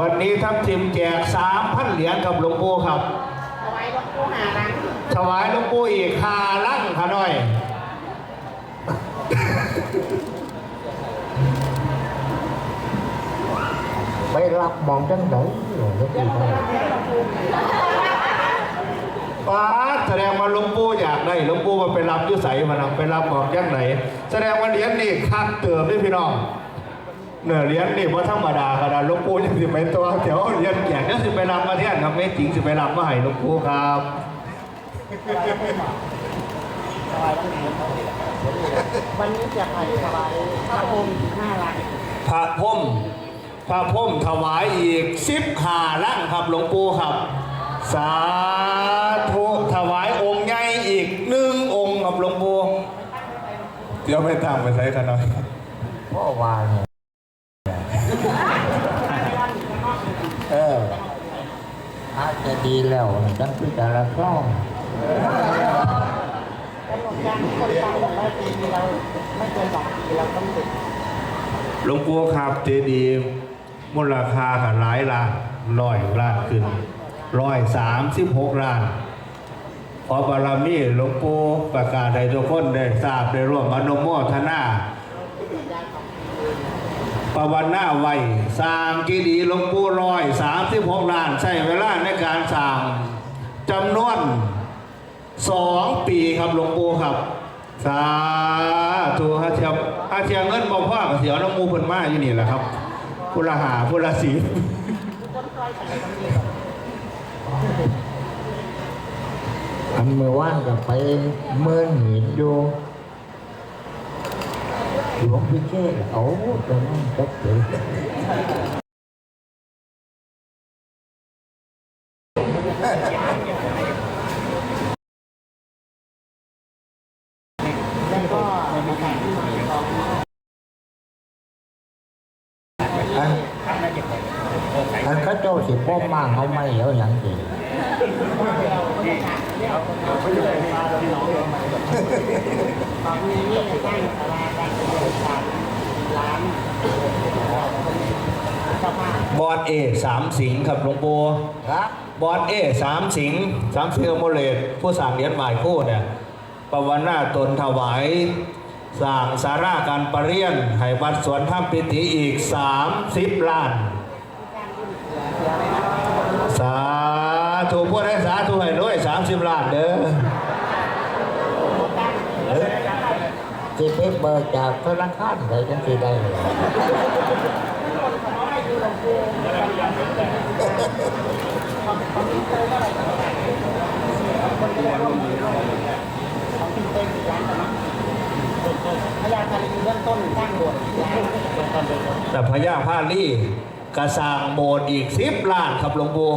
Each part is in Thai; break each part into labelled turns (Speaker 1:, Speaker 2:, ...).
Speaker 1: วันนี้ทัพทีมแจกสามพันเหรียญกับหลวงปู่ครับ
Speaker 2: เอาไว้หลวงปู่หารัง
Speaker 1: ถวายหลวงปู่อีกห้าลังขาน้อย
Speaker 3: ไปรับมองจังไหนหลวงพี่ได้
Speaker 1: ป้าดแสดงว่าหลวงปู่อยากได้หลวงปู่มาไปรับอยุใสมันเอาไปรับบอกยังไหนแสดงว่าเหรียญนี่คักเติมด้วยพี่น้อง เนื้อเหรียญนี่ว่าธรรมดาขนาดหลวงปู่ยังสิไปตัวแถวเหรียญแจกยังสิไปรับมาเที่ยนครับไม่จริงสิไปรับมาให้หลวงปู่ครับ
Speaker 2: วันนี้จะไปถวายพระองค์ห้าลัง
Speaker 1: พระพรมพระพรมถวายอีกสิบห้าลังครับหลวงปู่ครับ สาธุถวายองค์ใหญ่อีกหนึ่งองค์ครับหลวงปู่เดี๋ยวไปตามไปใช้กันหน่อย
Speaker 3: พ่อวาเอาจจะดีแล้วจังคือแต่ละซ่อง
Speaker 2: แล้วหลวงยางคนตายอกว่าปีเราไม่เกินสองปีเราต้องติด
Speaker 1: หลวงปู่ครับเจดีย์มูลค่าหลายล้านร้อยล้านขึ้นร้อยสามสิบหกล้าน ขอบารมีหลวงปู่ประกาศให้ทุกคนได้ทราบได้ร่วมอนุโมทนา ปวันหน้าไว้สร้างกีดีย์หลวงปู่ร้อยสามสิบหกล้านใช้เวลาในการสร้างจำนวนสองปีครับหลวงปู่ครับ สาธุฮะเทียมฮะเทียมเงินบ่พ่อกับเสียวน้ำมูเพิ่นมาอยู่นี่แหละครับพุละหาพุละสี
Speaker 3: อันเมื่อวานก็ไปเมื่อนหินอยู่ หลวงพี่เจ้เอาตรงนั้นก็เกิด
Speaker 2: แล้วก็มาแต่ง
Speaker 3: อันอันเข
Speaker 1: บอดเอสามสิงห์ครับหลวงปู่
Speaker 3: ครับ
Speaker 1: บอดเอสามสิงห์สามสิงห์โมเลตผู้สั่งเหรียญหมายคู่เนี่ยปวันหน้าตนถวายสร้างสาราการประเรียนให้วัดสวนถ้ำปิติอีก30ล้าน สาธุพูดให้สาธุให้ด้วย30ล้านเด้อ
Speaker 3: สิไปเบิกจากธนาคารได้จังสิได้
Speaker 2: ของพี่เต้นร้านกันเนาะพยาคารีเบื้องต้นสร้างโบสถ์ร้านเบื้องต้นเบื้องต้น
Speaker 1: แต่พญาพาลีกระสร้างโบสถ์อีกสิบล้านครับหลวงปู่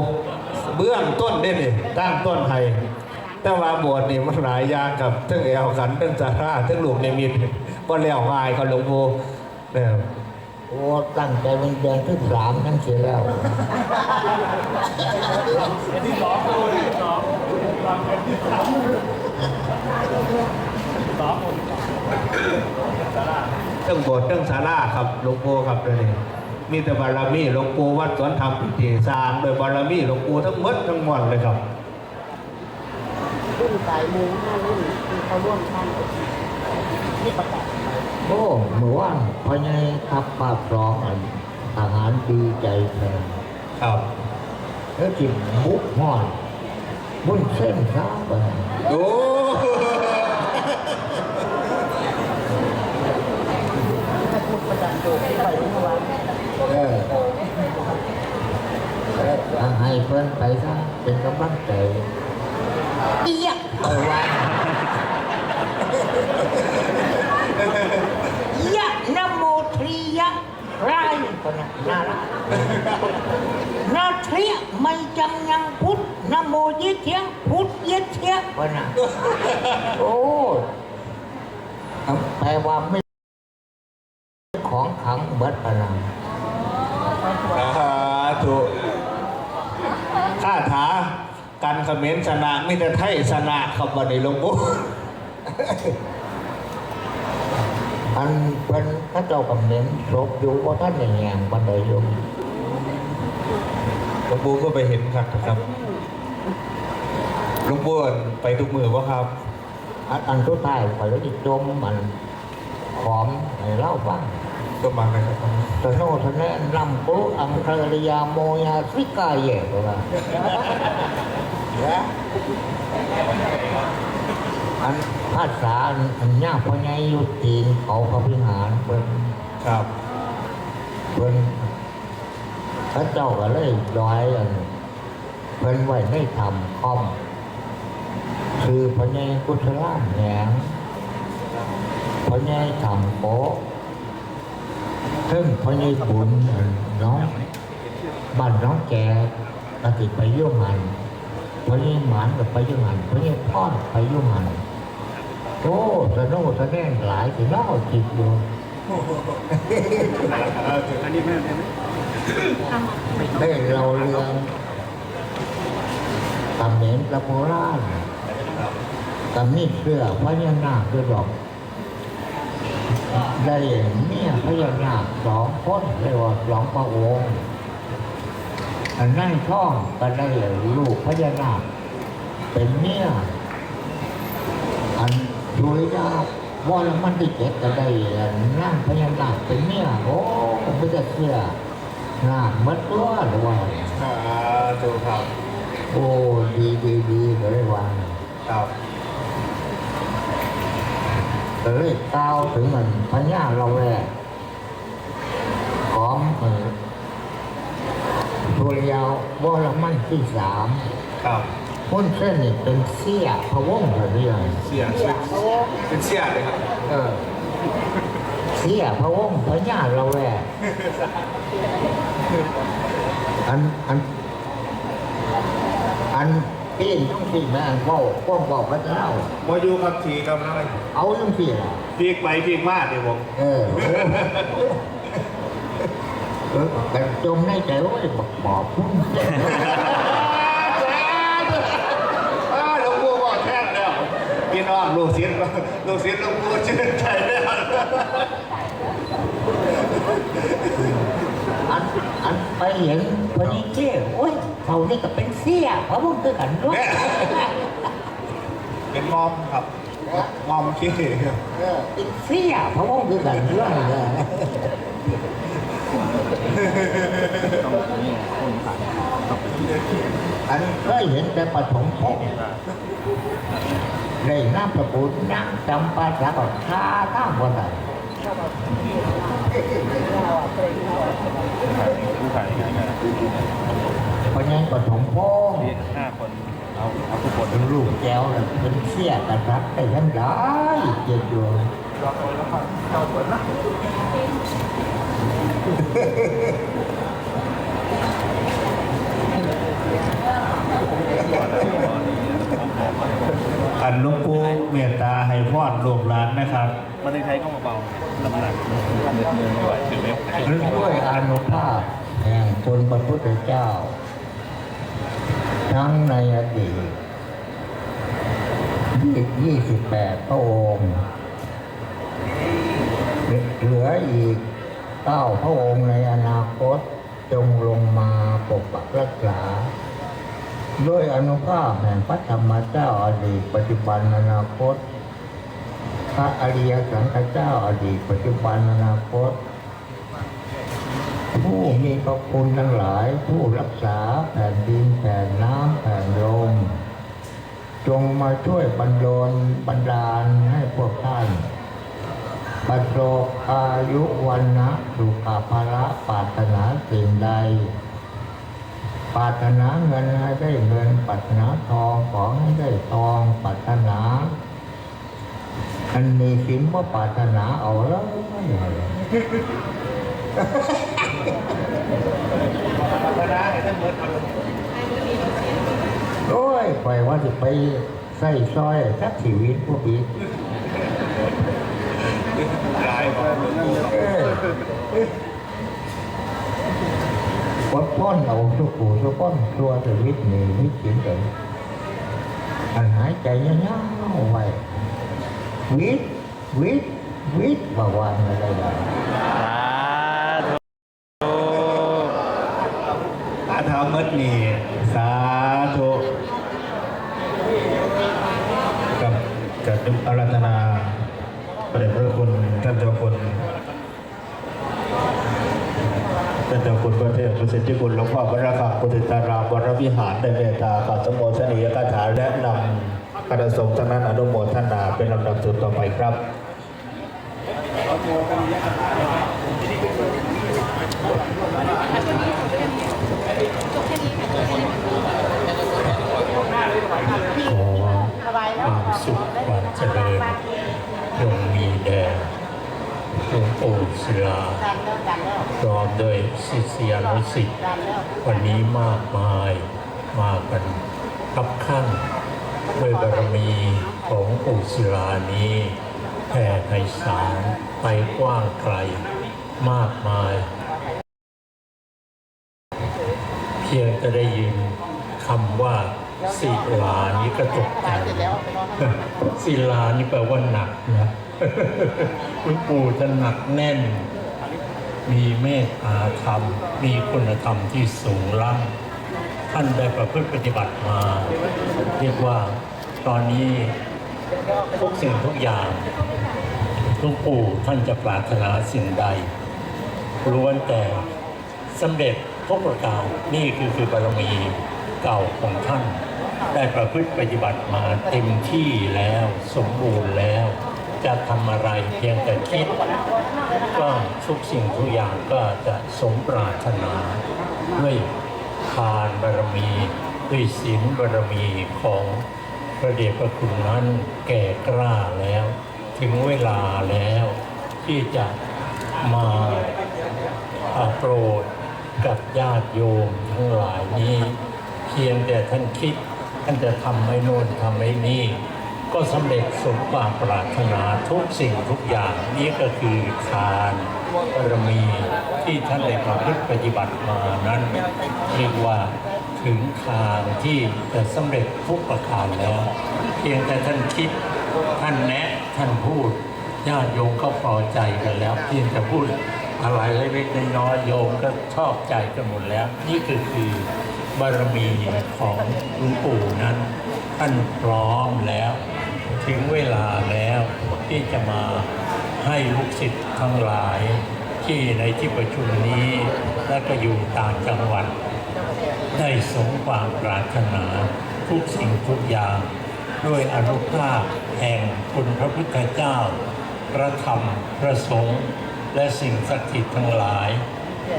Speaker 1: เบื้องต้นเด้นี่ตั้งต้นให้ แต่ว่าโบสถ์นี่มันหลายอย่างกับทั้งแอวขันทั้งสาราทั้งหลวงในมิตรก็แล้วง่ายครับหลวงปู่เนี่ย
Speaker 3: โอ้ตั้งใจเป็นเดือนที่สามทั้งสิแล้ว
Speaker 1: ทั้งโบสถ์ทั้งศาลาครับหลวงปู่ครับเลยนี่มีแต่บารมีหลวงปู่วัดสวนธรรมพิธีสร้างโดยบารมีหลวงปู่ทั้งหมดทั้งมวลเลยครับ
Speaker 2: รุ่นสายมูห้ารุ่นที่เขาร่วมสร้างโบสถ์นี่ประกาศไป
Speaker 3: โอ้เมื่อวานพอยังขับปากร้องอันทหารดีใจแทน
Speaker 1: ครับ
Speaker 3: แล้วจิบุกหอดบุญเส้นข้าวไป
Speaker 1: โอ้
Speaker 2: ถ้าพูดประจำโจที่ไปเมื่อวาน
Speaker 3: เออทางให้เพื่อนไปซะเป็นกำลังใจ
Speaker 2: เอีย
Speaker 3: เอาไว้
Speaker 2: ยะนะโมทรียะไร
Speaker 3: คนน่ะน่ารัก
Speaker 2: นาเทียไม่จังยังพุทธนะโมยิเทียงพุทธยิเทียง
Speaker 3: คนน่ะโอ้แปลว่าไม่ของขังเบิดพลัง
Speaker 1: สาธุข้าถาการ เขมรชนะไม่แต่ไทยชนะครับวันนี้หลวงปู่
Speaker 3: อันเป็นพระเจ้ากำเนิดศพอยู่ว่าท่านในแงงบันไดอยู่
Speaker 1: หลวงปู่ก็ไปเห็นครับครับหลวงปู่ไปทุกมือวะครับ
Speaker 3: อันอันสุดท้ายข่อยเลยจมมันขอมให้เล่าฟัง
Speaker 1: ก็มากันครับ
Speaker 3: ตโนทะแนะนำกุอังคาริยาโมยาสิกายเย่ก็ว่าอันภาษาอันอันยากพอไงอยู่ตีนเขาพระพิหารเพิ่น
Speaker 1: ครับ
Speaker 3: เพิ่นพระเจ้าก็เลยร้อยอันเพิ่นไว้ไม่ทำคอม คือพระไงกุศลามแหงพระไงทำโป๊ะซึ่งพระไงบุญอันน้องบ้านน้องแกกติไปอยุ่งหัน พระไงหมานกับไปอยุ่งหันพระไงพ่อนไปอยุ่งหันโอ้สะโน่สะแน่หลายสิเล่าจิตอยู่ได้เราเรื่องตำเหน็นกระโบราณตำนี่เสื้อพญานาคคือดอก ได้เมียพญานาคสองคนเรียกว่าสองพระองค์ อันนั่งท่องก็ได้ลูกพญานาคเป็นเมียอันดุริยาว่าแล้วมันได้เจ็ดก็ได้อันนั่งพญานาคเป็นเมียโอ้ไม่ได้เสื้องานมัดตัวหรือว่า
Speaker 1: อ่าถูกครับ
Speaker 3: โอ้ดีดีดีเลยว่า
Speaker 1: ครับ
Speaker 3: ก็เลยก้าวถึงมันพญาเราแวกของเออ ตัวเยาววรมันที่สาม
Speaker 1: ครับ
Speaker 3: พ้นเส้นนี่เป็นเสี้ยพะวงหรือยัง
Speaker 1: เสียเสียเป็นเสียเลยครับ
Speaker 3: เออเสี้ยพะวงพญาเราแวกอันอันอันปีนต้องปีนแม่งเว้าก้องบอกพระเจ้า
Speaker 1: มาอยู่กับทีกับน้อย
Speaker 3: เอาเรื่องปีน
Speaker 1: พีกไปพีกมาเดี๋ยวผม
Speaker 3: เออ เออแต่จมในใจว่าบอกบอกพุ่ง
Speaker 1: อ้าวหลวงปู่บอกแท้แล้วพี่น้องลูกศิษย์ลูกศิษย์หลวงปู่ชื่นใจแล้ว
Speaker 3: อันอันไปเห็นพอดีเจ้โอ้ยเขานี่ก็เป็นเสี้ยเพราะมึงคือกันด้วย
Speaker 1: เป็นมอมครับมอมขี้ครับ
Speaker 3: เออเป็นเสี้ยเพราะมึงคือกันด้วย เลยอันเคยเห็นแต่ปฐมพงษ์เลยน้ำประปุนั่งจำปาสาก็คาข้ามวันไหนเพราะงั้นปฐมพงษ์
Speaker 4: ห้าคนเอาเอาทุกคน
Speaker 3: เป็นลูกแก้วเลยเป็นเสี้ยกระทับได้ทั้งได้เจ็ดดวง
Speaker 1: อัน หลวงปู่เมตตาให้พรลูกหลานนะครับ
Speaker 4: มันในไทยก็มาเบาน้ำหนักเงินเงินไม่ไหวถือไม่ไหว
Speaker 3: หรือด้วยอานุภาพแห่งคุณพระพุทธเจ้า ทั้งในอดีตยี่สิบแปดพระองค์ เหลืออีก เก้าพระองค์ในอนาคตจงลงมาปกปักรักษา ด้วยอนุภาพแห่งพระธรรมเจ้าอดีตปัจจุบันอนาคต พระอริยสังฆเจ้าอดีตปัจจุบันอนาคต ผู้มีพระคุณทั้งหลายผู้รักษาแผ่นดินแผ่นน้ำแผ่นลมจงมาช่วยบรรดลบรรดาลให้พวกท่าน ประสบอายุวันนะสุขภาระปาถนาสิ่งใดปาถนาเงินให้ได้เงินปราถนาทองขอให้ได้ทองปราถนาอันมีสินว่าปาถนาเอาแล้วโอ้ยปล่อยว่าจะไปใส่ซอยสักชีวิตพวกนี้ เอ้ยวัดป้อนเอาสุกูสุป้อนตัวชีวิตนี่ไม่จริงเลยอันหายใจยาวๆไปวิทวิทวิทบาวานอะไรได้า
Speaker 4: ธุ
Speaker 1: ทั้งหมดนี่สาธุกับกับอารัธนาประเดชพระคุณท่านเจ้าคุณ ท่านเจ้าคุณพระเทพประสิทธิคุณหลวงพ่อพระราคาพุทธิตารามวรวิหารได้เมตตาปัสสมโมชนียกถาและนำคณะสงฆ์ทั้งนั้นอนุโมทนาเป็นลำดับสุดต่อไปครับ
Speaker 5: ขอความสุขความเจริญจงมีแด่ หลวงปู่ศิลาพร้อมด้วยศิษยานุสิษย์วันนี้มากมายมากันคับข้างด้วยบารมีของปู่ศิลานี้แผ่ไพศาลไปกว้างไกลมากมาย เพียงจะได้ยินคำว่าศิลานี้ก็ตกใจศิลานี่แปลว่าหนักนะ คุณปู่จะหนักแน่น มีเมตตาธรรม มีคุณธรรมที่สูงล้ำท่านได้ประพฤติปฏิบัติมา เรียกว่าตอนนี้ทุกสิ่งทุกอย่างหลวงปู่ท่านจะปรารถนาสิ่งใดล้วนแต่สำเร็จทุกประการนี่คือคือบารมีเก่าของท่าน ได้ประพฤติปฏิบัติมาเต็มที่แล้วสมบูรณ์แล้ว จะทำอะไรเพียงแต่คิด ก็ทุกสิ่งทุกอย่างก็จะสมปรารถนาด้วยทานบารมีด้วยศีลบารมีของพระเดชพระคุณนั้นแก่กล้าแล้ว ถึงเวลาแล้ว ที่จะมาอาโปรดกับญาติโยมทั้งหลายนี้ เพียงแต่ท่านคิด ท่านจะทำไม่โน่นทำไม่นี่ ก็สำเร็จสมความปรารถนาทุกสิ่งทุกอย่างนี่ก็คือทานบารมีที่ท่านได้ประพฤติปฏิบัติมานั้นเรียกว่าถึงทางที่จะสำเร็จทุกประการแล้ว เพียงแต่ท่านคิดท่านแนะท่านพูดญาติโยมก็พอใจกันแล้ว เพียงแต่พูดอะไรเล็กๆน้อยๆโยมก็ชอบใจกันหมดแล้ว นี่คือคือบารมีของหลวงปู่นั้น ท่านพร้อมแล้ว ถึงเวลาแล้วที่จะมาให้ลูกศิษย์ทั้งหลายที่ในที่ประชุมนี้และก็อยู่ต่างจังหวัด ได้สมความปรารถนาทุกสิ่งทุกอย่าง ด้วยอนุภาพแห่งคุณพระพุทธเจ้า พระธรรม พระสงฆ์และสิ่งศักดิ์สิทธิ์ทั้งหลาย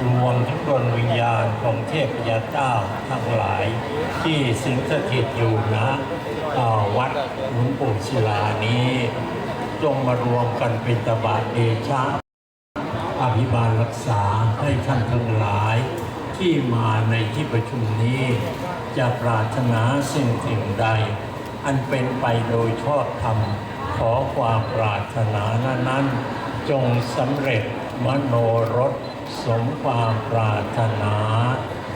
Speaker 5: รวมทั้งดวงวิญญาณของเทพยาเจ้าทั้งหลาย ที่สิงสถิตอยู่นะวัดหลวงปู่ศิลานี้ จงมารวมกันเป็นตบะเดชะอภิบาลรักษาให้ท่านทั้งหลาย ที่มาในที่ประชุมนี้ จะปรารถนาสิ่งสิ่งใด อันเป็นไปโดยชอบธรรม ขอความปรารถนานั้น จงสำเร็จมโนรส สมความปรารถนา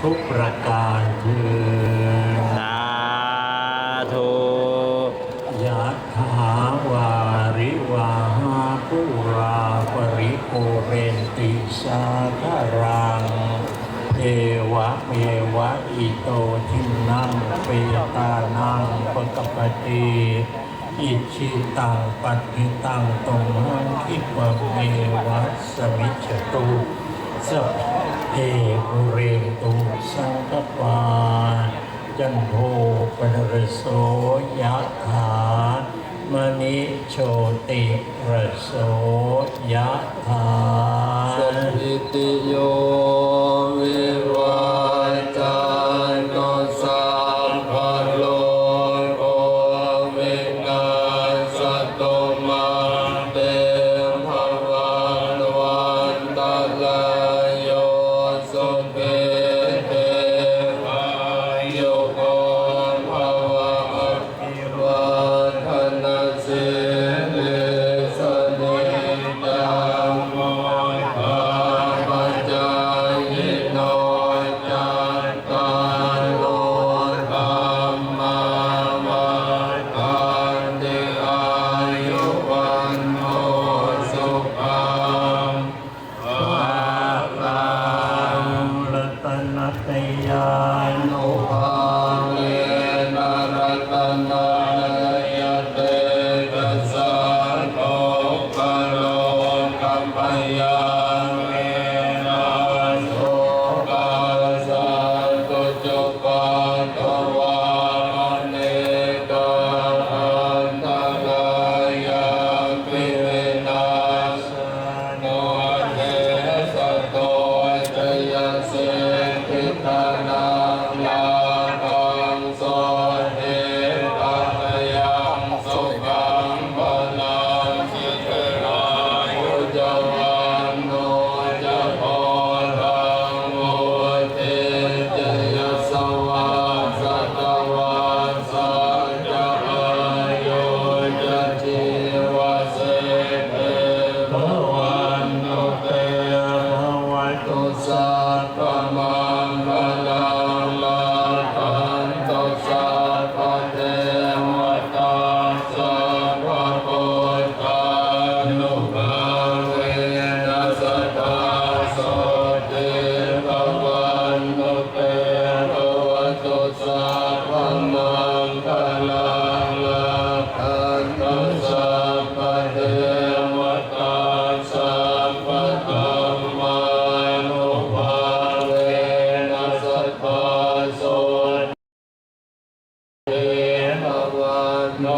Speaker 5: ทุกประการคือ
Speaker 4: สาธุ
Speaker 5: ยะถาวาริวาหาปุราปริปุเรนติสาคารังเอวะเมวะอิโตทินังเปตานังปกปติอิชิตังปัตติตังตมหังคิปะเมวะสมิจฉตุ สัพเพปุเรตุสังกปาจันโทปนรโสยะถามณิโชติระโสยะถา
Speaker 6: สัพพิติโยวิ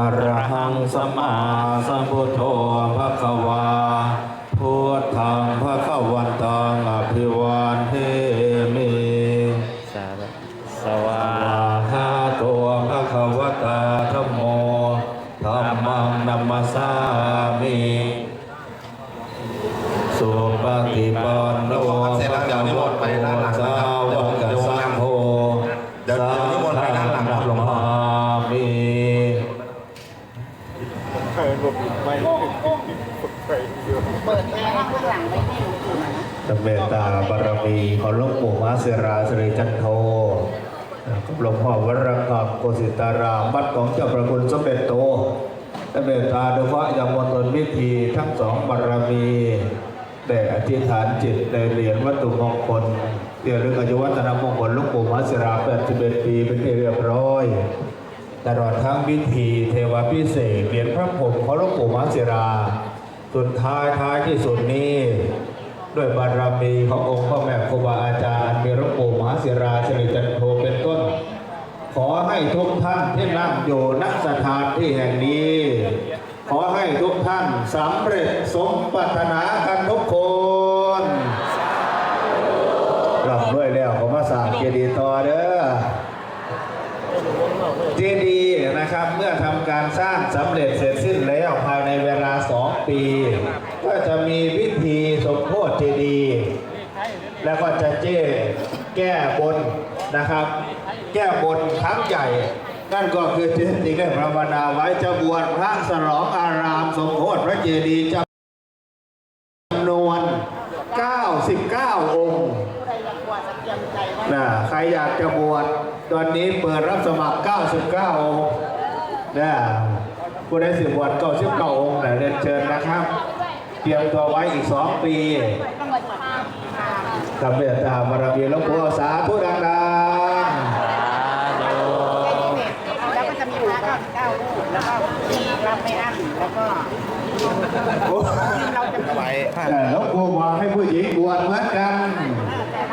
Speaker 6: อร
Speaker 1: หังสัมมาสัมพุทโธภะคะวาพุทธังภะคะวันตังอภิวา ห
Speaker 2: ลวงปู่
Speaker 1: มหาเสราสิริจันโทกับหลวงพ่อวรกัมโกสิตารามวัดของเจ้าประคุณสมเด็จโตตเมตตาโดยเฉพาะยังมณฑลพิธีทั้งสองบารมีได้อธิษฐานจิตได้เหรียญวัตถุมงคลเกี่ยวเรื่องอายุวัฒนมงคลหลวงปู่มหาเสรา81ปีเป็นที่เรียบร้อยตลอดทั้งพิธีเทวพิเศษเหรียญพระพรหมของหลวงปู่มหาเสราสุดท้ายท้ายที่สุดนี้ ด้วยบารมีขององค์พระแม่ครูบาอาจารย์อันมีหลวงปู่มหาเสราสิริจันโทเป็นต้น ขอให้ทุกท่านที่นั่งอยู่ณสถานที่แห่งนี้ ขอให้ทุกท่านสำเร็จสมปรารถนากันทุกคนรับด้วยแล้วผมมาสางเจดีย์ต่อเด้อเจดีย์นะครับเมื่อทำการสร้างสำเร็จเสร็จสิ้นแล้วภายในเวลาสองปี ก็จะมีพิธีสมโพธิ เจดีย์แล้วก็จะเจ้แก้บนนะครับ แก้บนครั้งใหญ่ นั่นก็คือที่จริงได้ภาวนาไว้จะบวชพระสลองอารามสมโพธิพระเจดีย์จำนวน 99 องค์
Speaker 2: ใครอยากบวชจะเตรียมใจไว้
Speaker 1: นะใครอยากจะบวชตอนนี้เปิดรับสมัคร 99 องค์นะผู้ได้สิบบวช99องค์นเรียนเชิญนะครับ เตรียมตัวไว้อีก2ปีทำเบียตามบารมีหลวงปู่สาธุดัง
Speaker 2: แล้วก็จะมีพระก้าเก้ารูปแล้วก็มีรับไม่อั้นแล้วก็เราจะมี
Speaker 1: แต่หลวงปู่บอกให้ผู้หญิงบวชเหมือนกัน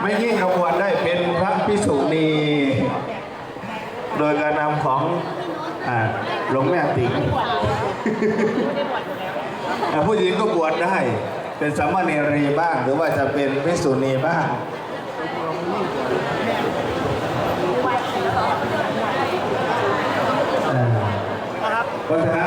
Speaker 1: ไม่ยิ่งเราบวชได้เป็นพระพิสุณีโดยการนำของอ่าหลวงแม่ติ๋ง ผู้หญิงก็บวชได้ เป็นสามเณรีบ้าง หรือว่าจะเป็นพิสุณีบ้างอ่าเพราะฉะนั้นแล้วผู้หญิง